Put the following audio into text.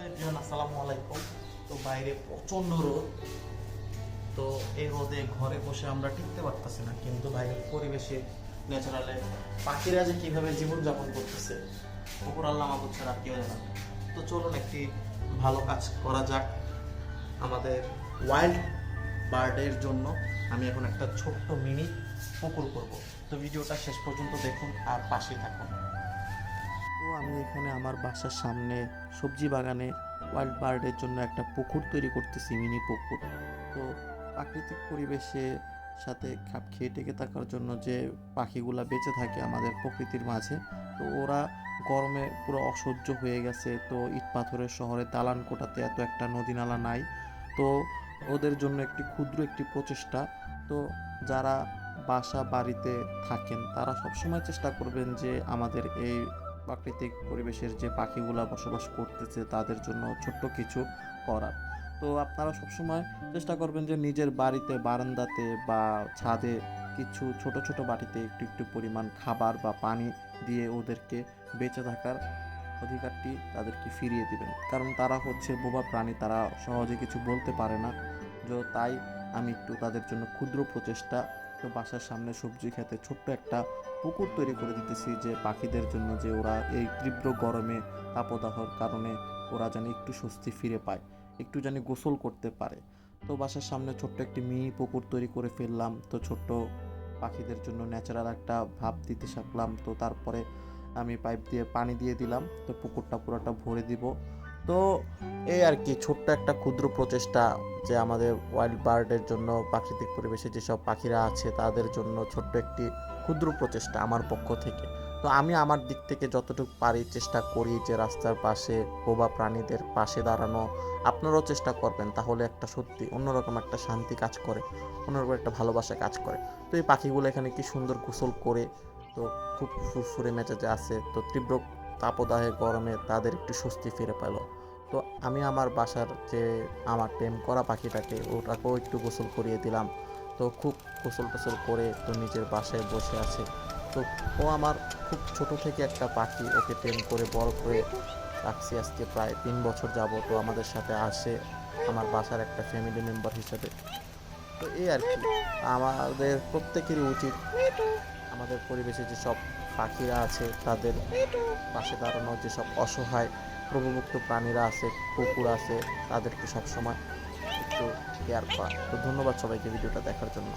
আসসালামু আলাইকুম তো বাইরে প্রচণ্ড রোদ। তো এই রোদে ঘরে বসে আমরা টিকতে পারতেছি না। কিন্তু বাইরের পরিবেশে ন্যাচারালে পাখিরা যে কীভাবে জীবনযাপন করতেছে উপর আল্লাহ মাহবুদ ছাড়া কেউ জানে তো চলুন একটি ভালো কাজ করা যাক আমাদের ওয়াইল্ড বার্ডের জন্য। আমি এখন একটা ছোট্ট মিনি পুকুর করব। তো ভিডিওটা শেষ পর্যন্ত দেখুন আর পাশে থাকুন। তো আমি এখানে আমার বাসার সামনে সবজি বাগানে ওয়াইল্ড বার্ডের জন্য একটা পুকুর তৈরি করতেছি, মিনি পুকুর। তো প্রাকৃতিক পরিবেশে সাথে খাপ খেয়ে টেকে থাকার জন্য যে পাখিগুলা বেঁচে থাকে আমাদের প্রকৃতির মাঝে, তো ওরা গরমে পুরো অসহ্য হয়ে গেছে। তো ইট পাথরের শহরে দালান কোটাতে এত একটা নদী নালা নাই। তো ওদের জন্য একটি ক্ষুদ্র একটি প্রচেষ্টা। তো যারা বাসা বাড়িতে থাকেন, তারা সবসময় চেষ্টা করবেন যে আমাদের এই প্রাকৃতিক পরিবেশের যে পাখিগুলা বসবাস করতেছে তাদের জন্য ছোট্ট কিছু করার। তো আপনারা সবসময় চেষ্টা করবেন যে নিজের বাড়িতে, বারান্দাতে বা ছাদে কিছু ছোট ছোট বাটিতে একটু একটু পরিমাণ খাবার বা পানি দিয়ে ওদেরকে বেঁচে থাকার অধিকারটি তাদেরকে ফিরিয়ে দিবেন। কারণ তারা হচ্ছে বোবা প্রাণী, তারা সহজে কিছু বলতে পারে না। তাই আমি একটু তাদের জন্য ক্ষুদ্র প্রচেষ্টা তো বাসার সামনে সবজি খেতে ছোট্ট একটা পুকুর তৈরি করে দিতেছি যে পাখিদের জন্য যে ওরা এই তীব্র গরমে তাপদাহর কারণে ওরা যেন একটু স্বস্তি ফিরে পায়, একটু যেন গোসল করতে পারে। তো বাসার সামনে ছোট্ট একটি মিনি পুকুর তৈরি করে ফেললাম, তো ছোট্ট পাখিদের জন্য ন্যাচারাল একটা ভাব দিতে শিখলাম তো তারপরে আমি পাইপ দিয়ে পানি দিয়ে দিলাম, তো পুকুরটা পুরোটা ভরে দিব। তো এই আর কি, ছোট্ট একটা ক্ষুদ্র প্রচেষ্টা যে আমাদের ওয়াইল্ড বার্ডের জন্য, প্রাকৃতিক পরিবেশে যেসব পাখিরা আছে তাদের জন্য ছোট্ট একটি ক্ষুদ্র প্রচেষ্টা আমার পক্ষ থেকে। তো আমি আমার দিক থেকে যতটুকু পারি চেষ্টা করি যে রাস্তার পাশে বোবা প্রাণীদের পাশে দাঁড়ানো, আপনারাও চেষ্টা করবেন তাহলে একটা সত্যি অন্যরকম একটা শান্তি কাজ করে, অন্যরকম একটা ভালোবাসা কাজ করে। তো এই পাখিগুলো এখানে কি সুন্দর গোসল করে, তো খুব ফুরফুরে মেজাজে আছে, তো তীব্র তাপদাহে গরমে তাদের একটু স্বস্তি ফিরে পেল। তো আমি আমার বাসার যে আমার প্রেম করা পাখিটাকে, ওটাকেও একটু গোসল করিয়ে দিলাম। তো খুব গোসল টোসল করে তো নিজের বাসায় বসে আছে। তো ও আমার খুব ছোট থেকে একটা পাখি, ওকে প্রেম করে বড় করে রাখছি আজকে প্রায় তিন বছর যাব তো আমাদের সাথে আসে, আমার বাসার একটা ফ্যামিলি মেম্বার হিসেবে। তো এই আর কি, আমাদের প্রত্যেকেরই উচিত আমাদের পরিবেশে যেসব পাখিরা আছে, তাদের পাশে দাঁড়ানো যেসব অসহায় প্রভুমুক্ত প্রাণীরা আছে, কুকুর আছে, তাদেরকে সবসময় একটু কেয়ার করা। তো ধন্যবাদ সবাইকে ভিডিওটা দেখার জন্য।